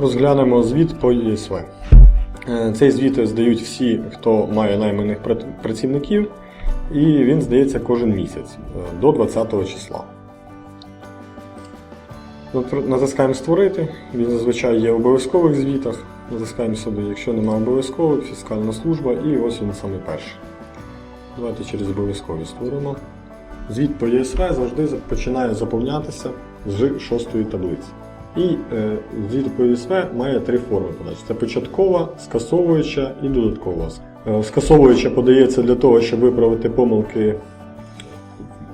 Розглянемо звіт по ЄСВ. Е, Цей звіт здають всі, хто має найманих працівників, і він здається кожен місяць е, до 20 числа. Натискаємо Створити. Він зазвичай є в обов'язкових звітах. Натискаємо сюди, якщо немає обов'язкових, фіскальна служба, і ось він саме перший. Давайте через обов'язкові створимо. Звіт по ЄСВ завжди починає заповнятися з шостої таблиці. І звіт по ЄСВ має три форми подачі: це початкова, скасовуюча і додаткова. Е, скасовуюча подається для того, щоб виправити помилки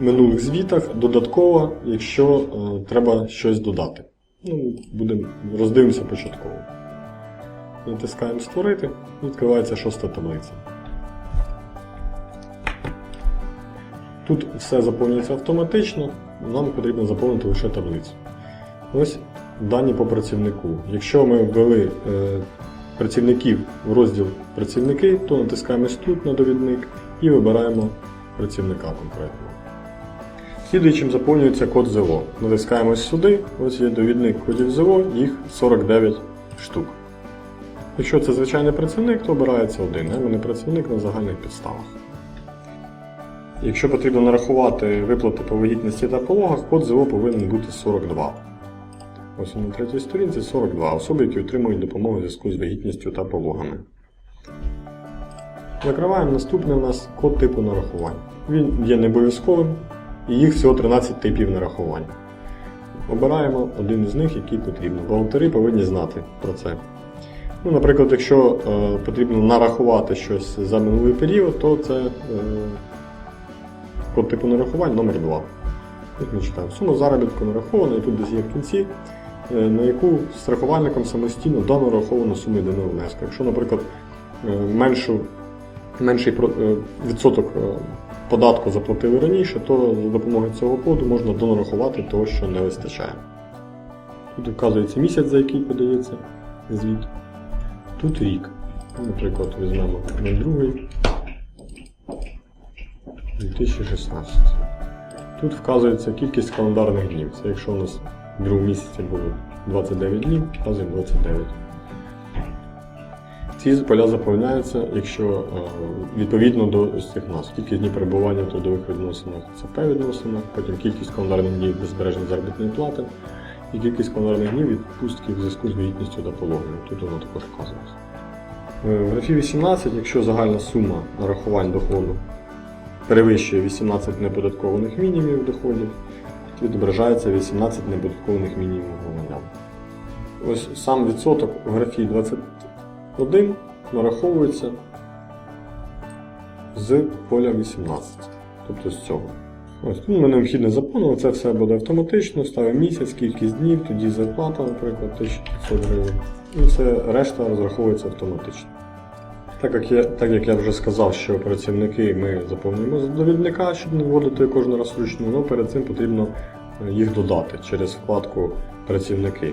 в минулих звітах, додаткова, якщо е, треба щось додати. Ну, будемо роздивимося початково. Натискаємо Створити, відкривається шоста таблиця. Тут все заповнюється автоматично, нам потрібно заповнити лише таблицю. Ось дані по працівнику. Якщо ми ввели е, працівників в розділ працівники, то натискаємо тут на довідник і вибираємо працівника конкретного. Слідуючим заповнюється код ЗО. Натискаємось сюди, ось є довідник кодів ЗО, їх 49 штук. Якщо це звичайний працівник, то обирається один, найманий працівник на загальних підставах. Якщо потрібно нарахувати виплати по вагітності та пологах, код ЗО повинен бути 42. Ось на третій сторінці 42 особи, які отримують допомогу у зв'язку з вагітністю та пологами. Закриваємо наступне у нас код типу нарахувань. Він є необов'язковим і їх всього 13 типів нарахувань. Обираємо один із них, який потрібно. Бухгалтери повинні знати про це. Ну, наприклад, якщо е, потрібно нарахувати щось за минулий період, то це е, код типу нарахувань номер 2 Як ми читаємо, сума заробітку нарахована, і тут десь є в кінці, на яку страхувальником самостійно дано нараховано суму єдиного внеску. Якщо, наприклад, е, меншу, менший е, відсоток е, податку заплатили раніше, то за допомогою цього коду можна донарахувати того, що не вистачає. Тут вказується місяць, за який подається звіт. Тут рік. Наприклад, візьмемо 02 2016. Тут вказується кількість календарних днів. Це якщо у нас в другому місяці було 29 днів, вказуємо 29. Ці поля заповняються, якщо е, відповідно до цих назв. Кількість днів перебування в трудових відносинах це П відносинах, потім кількість календарних днів без збереження заробітної плати і кількість календарних днів відпустки в зв'язку з вагітністю та пологою. Тут воно також вказується. Е, В графі 18, якщо загальна сума нарахувань доходу перевищує 18 неподаткованих мінімумів доходів, відображається 18 неподаткованих мінімумів громадян. Ось сам відсоток в графі 21 нараховується з поля 18, тобто з цього. Ось тут ми необхідно заповнили, це все буде автоматично, ставимо місяць, кількість днів, тоді зарплата, наприклад, 1500 гривень. І це решта розраховується автоматично. Так як, я, так як я вже сказав, що працівники ми заповнюємо з довідника, щоб не вводити кожен раз але перед цим потрібно е, їх додати через вкладку працівники.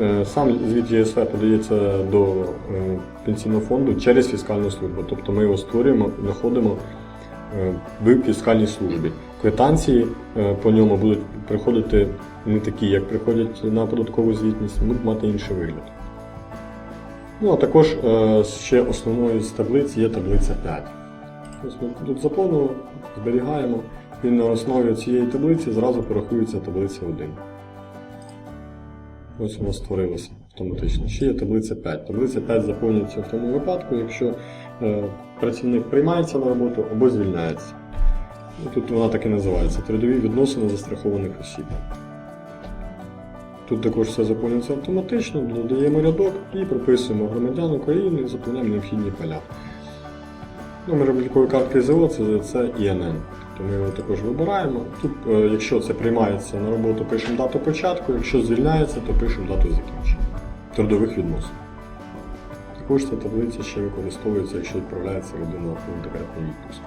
Е, Сам звіт ЄСВ подається до е, пенсійного фонду через фіскальну службу, тобто ми його створюємо знаходимо в фіскальній службі. Квитанції по ньому будуть приходити не такі, як приходять на податкову звітність, будуть мати інший вигляд. Ну, а також е, ще основною з таблиць є таблиця 5. Ось ми тут заповнили, зберігаємо, і на основі цієї таблиці зразу порахується таблиця 1. Ось вона створилася автоматично. Ще є таблиця 5. Таблиця 5 заповнюється в тому випадку, якщо е, працівник приймається на роботу або звільняється. Тут вона так і називається трудові відносини застрахованих осіб. Тут також все заповнюється автоматично, додаємо рядок і прописуємо громадян України, заповняємо необхідні поля. Номер облікової картки ЗО це, це ІНН. Тобто ми його також вибираємо. Тут, е, якщо це приймається на роботу, пишемо дату початку, якщо звільняється, то пишемо дату закінчення трудових відносин. Також ця таблиця ще використовується, якщо відправляється людина в декретний відпуск.